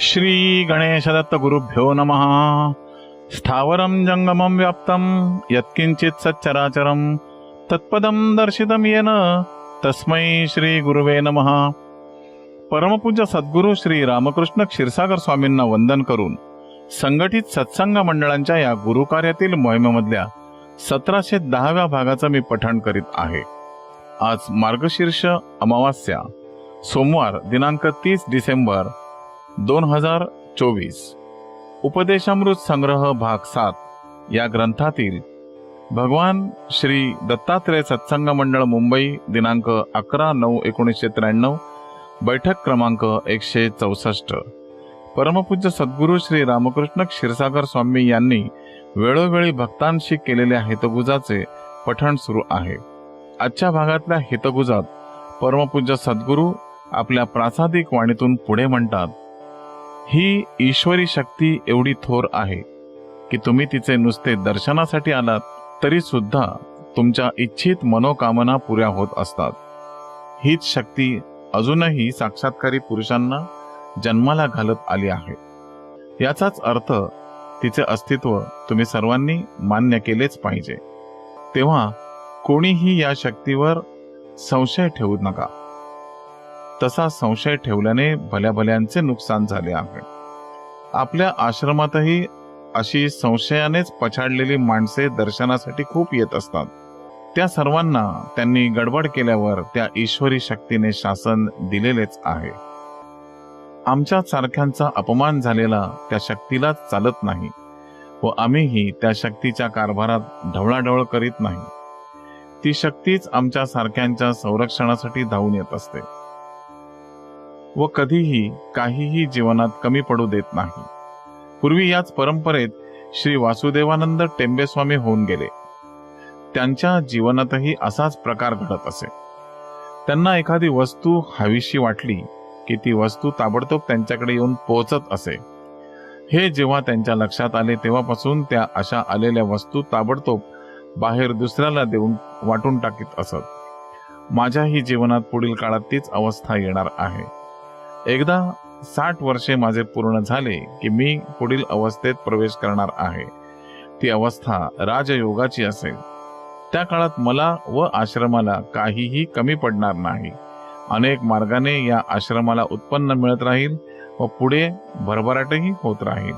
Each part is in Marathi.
श्री गणेशदत्त गुरुभ्यो नमः। स्थावरं जंगमं व्याप्तं यत्किंचित् सच्चराचरं तत्पदं दर्शितं येन तस्मै श्री गुरुवे नमः। परमपूज्य सद्गुरू श्री रामकृष्ण क्षीरसागर स्वामींना वंदन करून संघटित सत्संग मंडळांच्या या गुरुकार्यातील मोहिमेमधल्या सतराशे दहाव्या भागाचं मी पठण करीत आहे. आज मार्गशीर्ष अमावास्या सोमवार दिनांक तीस डिसेंबर दोन हजार चोवीस. उपदेशामृत संग्रह भाग सात. या ग्रंथातील भगवान श्री दत्तात्रय सत्संग मंडळ मुंबई दिनांक अकरा नऊ एकोणीसशे त्र्याण्णव बैठक क्रमांक एकशे चौसष्ट. परमपूज्य सद्गुरू श्री रामकृष्ण क्षीरसागर स्वामी यांनी वेळोवेळी भक्तांशी केलेल्या हितगुजाचे पठण सुरू आहे. आजच्या भागातल्या हितगुजात परमपूज्य सद्गुरू आपल्या प्रासादिक वाणीतून पुढे म्हणतात ही ईश्वरी शक्ती एवढी थोर आहे की तुम्ही तिचे नुसते दर्शनासाठी आलात तरी सुद्धा तुमच्या इच्छित मनोकामना पुऱ्या होत असतात. हीच शक्ती अजूनही साक्षात्कारी पुरुषांना जन्माला घालत आली आहे. याचाच अर्थ तिचे अस्तित्व तुम्ही सर्वांनी मान्य केलेच पाहिजे. तेव्हा कोणीही या शक्तीवर संशय ठेवू नका. तसा संशय ठेवल्याने भल्या भल्यांचे नुकसान झाले आहे. आपल्या आश्रमातही अशी संशयानेच पछाडलेली माणसे दर्शनासाठी खूप येत असतात. त्या सर्वांना त्यांनी गडबड केल्यावर त्या ईश्वरी शक्तीने शासन दिलेलेच आहे. आमच्या सारख्यांचा अपमान झालेला त्या शक्तीलाच चालत नाही व आम्हीही त्या शक्तीच्या कारभारात ढवळाढवळ करीत नाही. ती शक्तीच आमच्या सारख्यांच्या संरक्षणासाठी धावून येत असते. व कधीही काहीही जीवनात कमी पडू देत नाही. पूर्वी याच परंपरेत श्री वासुदेवानंद टेंबेस्वामी होऊन गेले. त्यांच्या जीवनातही असाच प्रकार घडत असे. त्यांना एखादी वस्तू हवीशी वाटली की ती वस्तू ताबडतोब त्यांच्याकडे येऊन पोहोचत असे. हे जेव्हा त्यांच्या लक्षात आले तेव्हापासून त्या अशा आलेल्या वस्तू ताबडतोब बाहेर दुसऱ्याला देऊन वाटून टाकीत असत. माझ्याही जीवनात पुढील काळात तीच अवस्था येणार आहे. एकदा साठ वर्षे माझे पूर्ण झाले की मी पुढील अवस्थेत प्रवेश करणार आहे. ती अवस्था राजयोगाची असेल. त्या काळात मला व आश्रमाला काहीही कमी पडणार नाही. अनेक मार्गाने या आश्रमाला उत्पन्न मिळत राहील व पुढे भरभराटही होत राहील.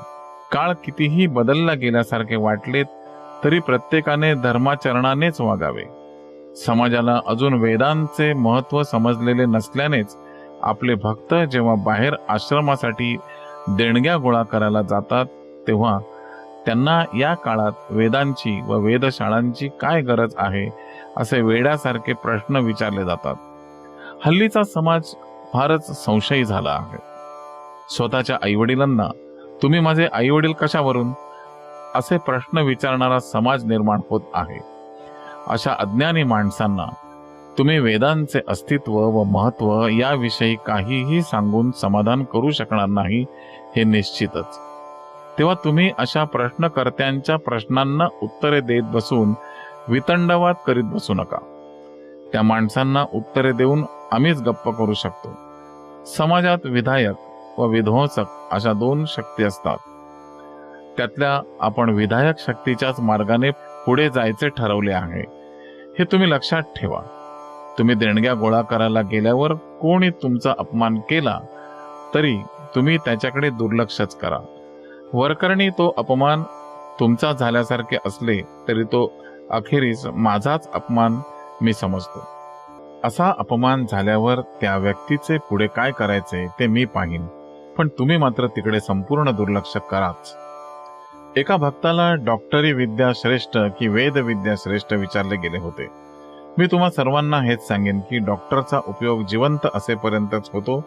काळ कितीही बदलला गेल्यासारखे वाटले तरी प्रत्येकाने धर्माचरणानेच वागावे. समाजाला अजून वेदांचे महत्त्व समजलेले नसल्यानेच आपले भक्त जेव्हा बाहेर आश्रमासाठी देणग्या गोळा करायला जातात तेव्हा त्यांना या काळात वेदांची व वेधशाळांची काय गरज आहे असे वेड्यासारखे प्रश्न विचारले जातात. हल्लीचा समाज फारच संशयी झाला आहे. स्वतःच्या आईवडिलांना तुम्ही माझे आईवडील कशावरून? असे प्रश्न विचारणारा समाज निर्माण होत आहे. अशा अज्ञानी माणसांना तुम्ही वेदांचे अस्तित्व व महत्त्व याविषयी काहीही सांगून समाधान करू शकणार नाही हे निश्चितच. तेव्हा तुम्ही अशा प्रश्नकर्त्यांच्या प्रश्नांना उत्तरे देत बसून वितंडवाद करीत बसू नका. त्या माणसांना उत्तरे देऊन आम्हीच गप्प करू शकतो. समाजात विधायक व विध्वंसक अशा दोन शक्ती असतात. त्यातल्या आपण विधायक शक्तीच्याच मार्गाने पुढे जायचे ठरवले आहे. हे तुम्ही लक्षात ठेवा. तुम्ही देणग्या गोळा करायला गेल्यावर कोणी तुमचा अपमान केला तरी तुम्ही त्याच्याकडे दुर्लक्षच करा. वरकरणी तो अपमान तुमचा झाल्यासारखे असले तरी तो अखेरीस माझाच अपमान मी समजतो. असा अपमान झाल्यावर त्या व्यक्तीचे पुढे काय करायचे ते मी पाहीन पण तुम्ही मात्र तिकडे संपूर्ण दुर्लक्ष कराच. एका भक्ताला डॉक्टरी विद्या श्रेष्ठ की वेद विद्या श्रेष्ठ विचारले गेले होते. मी तुम्हा सर्वांना हेच सांगेन की डॉक्टरचा उपयोग जिवंत असेपर्यंतच होतो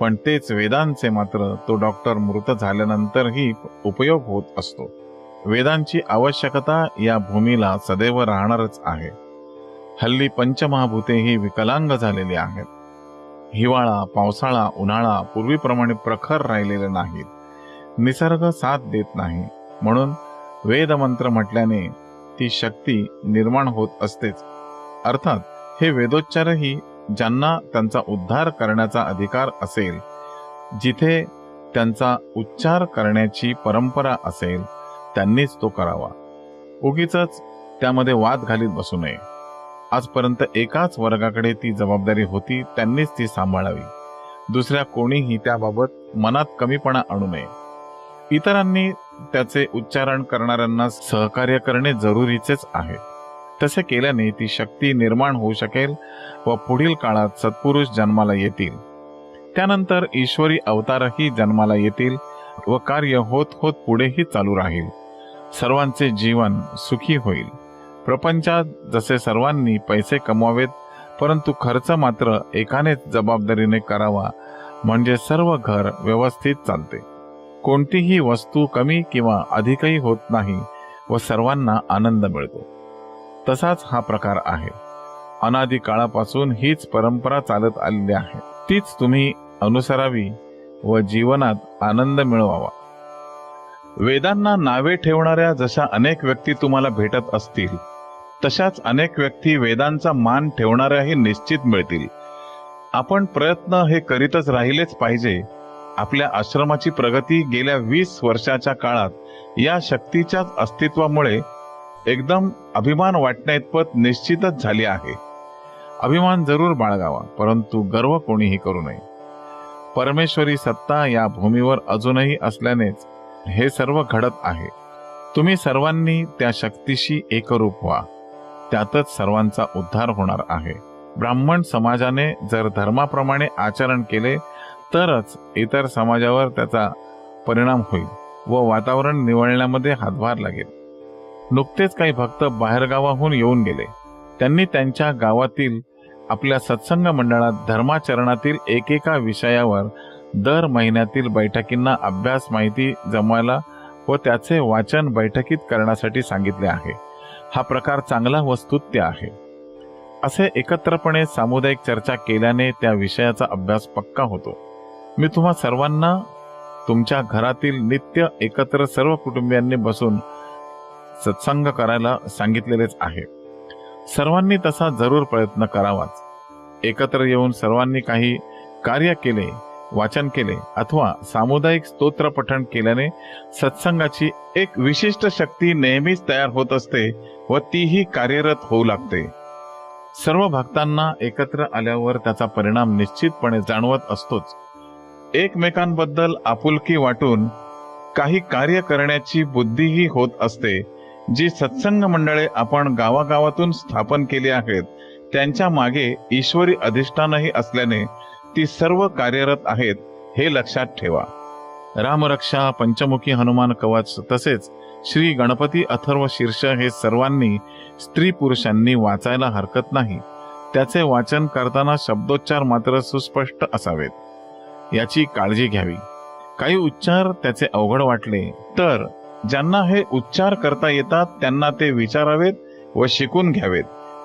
पण तेच वेदांचे मात्र तो डॉक्टर मृत झाल्यानंतरही उपयोग होत असतो. वेदांची आवश्यकता या भूमीला सदैव राहणारच आहे. हल्ली पंचमहाभूते ही विकलांग झालेली आहेत. हिवाळा पावसाळा उन्हाळा पूर्वीप्रमाणे प्रखर राहिलेले नाहीत. निसर्ग साथ देत नाही. म्हणून वेदमंत्र म्हटल्याने ती शक्ती निर्माण होत असतेच. अर्थात हे वेदोच्चारही ज्यांना त्यांचा उद्धार करण्याचा अधिकार असेल जिथे त्यांचा उच्चार करण्याची परंपरा असेल त्यांनीच तो करावा. उगीच त्यामध्ये वाद घालीत बसू नये. आजपर्यंत एकाच वर्गाकडे ती जबाबदारी होती त्यांनीच ती सांभाळावी. दुसऱ्या कोणीही त्याबाबत मनात कमीपणा आणू नये. इतरांनी त्याचे उच्चारण करणाऱ्यांना सहकार्य करणे जरुरीचेच आहे. तसे केल्याने ती शक्ती निर्माण होऊ शकेल व पुढील काळात सत्पुरुष जन्माला येतील. त्यानंतर ईश्वरी अवतारही जन्माला येतील व कार्य होत होत पुढेही चालू राहील. सर्वांचे जीवन सुखी होईल. प्रपंचात जसे सर्वांनी पैसे कमवावेत परंतु खर्च मात्र एकानेच जबाबदारीने करावा म्हणजे सर्व घर व्यवस्थित चालते. कोणतीही वस्तू कमी किंवा अधिकही होत नाही व सर्वांना आनंद मिळतो. तसाच हा प्रकार आहे. अनादी काळापासून हीच परंपरा चालत आलेली आहे. तीच तुम्ही अनुसरावी व जीवनात आनंद मिळवावा. वेदांना नावे ठेवणाऱ्या जशा अनेक व्यक्ती तुम्हाला भेटत असतील तशाच अनेक व्यक्ती वेदांचा मान ठेवणाऱ्याही निश्चित मिळतील. आपण प्रयत्न हे करीतच राहिलेच पाहिजे. आपल्या आश्रमाची प्रगती गेल्या वीस वर्षाच्या काळात या शक्तीच्याच अस्तित्वामुळे एकदम अभिमान वाटण्याइतपत निश्चितच झाली आहे. अभिमान जरूर बाळगावा परंतु गर्व कोणीही करू नये. परमेश्वरी सत्ता या भूमीवर अजूनही असल्यानेच हे सर्व घडत आहे. तुम्ही सर्वांनी त्या शक्तीशी एकरूप व्हा. त्यातच सर्वांचा उद्धार होणार आहे. ब्राह्मण समाजाने जर धर्माप्रमाणे आचरण केले तरच इतर समाजावर त्याचा परिणाम होईल व वातावरण निवळण्यामध्ये हातभार लागेल. नुकतेच काही भक्त बाहेरगावाहून येऊन गेले. त्यांनी त्यांच्या गावातील आपल्या सत्संग मंडळात धर्माचरणातील एकेका विषयावर दर महिन्यातील बैठकींना अभ्यास माहिती जमवायला व त्याचे वाचन बैठकीत करण्यासाठी सांगितले आहे. हा प्रकार चांगला वस्तुत्य आहे. असे एकत्रपणे सामुदायिक चर्चा केल्याने त्या विषयाचा अभ्यास पक्का होतो. मी तुम्हा सर्वांना तुमच्या घरातील नित्य एकत्र सर्व कुटुंबियांनी बसून सत्संग करायला सांगितलेलेच आहे. सर्वांनी तसा जरूर प्रयत्न करावाच. एकत्र येऊन सर्वांनी काही कार्य केले वाचन केले अथवा सामुदायिक स्तोत्र पठण केल्याने सत्संगाची एक विशिष्ट शक्ती नेहमीच तयार होत असते व तीही कार्यरत होऊ लागते. सर्व भक्तांना एकत्र आल्यावर त्याचा परिणाम निश्चितपणे जाणवत असतोच. एकमेकांबद्दल आपुलकी वाटून काही कार्य करण्याची बुद्धीही होत असते जी सत्संग मंडळे आपण गावागावातून स्थापन केली आहेत त्यांच्या मागे ईश्वरी अधिष्ठानही असल्याने ती सर्व कार्यरत आहेत हे लक्षात ठेवा. रामरक्षा पंचमुखी हनुमान कवच तसेच श्री गणपती अथर्व शीर्ष हे सर्वांनी स्त्री पुरुषांनी वाचायला हरकत नाही. त्याचे वाचन करताना शब्दोच्चार मात्र सुस्पष्ट असावेत. याची काळजी घ्यावी. काही उच्चार त्याचे अवघड वाटले तर ज्यांना हे उच्चार करता येतात त्यांना ते विचारावेत व शिकून घ्यावेत.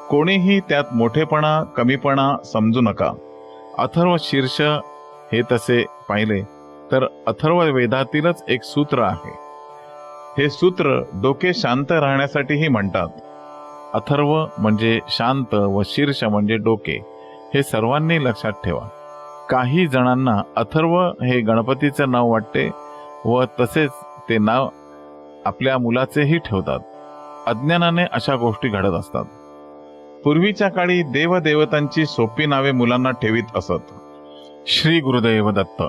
कोणीही त्यात मोठेपणा कमीपणा समजू नका. अथर्व शीर्ष हे तसे पाहिले तर अथर्व वेदातीलच एक सूत्र आहे. हे सूत्र डोके शांत राहण्यासाठीही म्हणतात. अथर्व म्हणजे शांत व शीर्ष म्हणजे डोके हे सर्वांनी लक्षात ठेवा. काही जणांना अथर्व हे गणपतीचं नाव वाटते व तसेच ते नाव आपल्या मुलाचेही ठेवतात. अज्ञानाने अशा गोष्टी घडत असतात. पूर्वीच्या काळी देवदेवतांची सोपी नावे मुलांना ठेवीत असत. श्री गुरुदेव दत्त.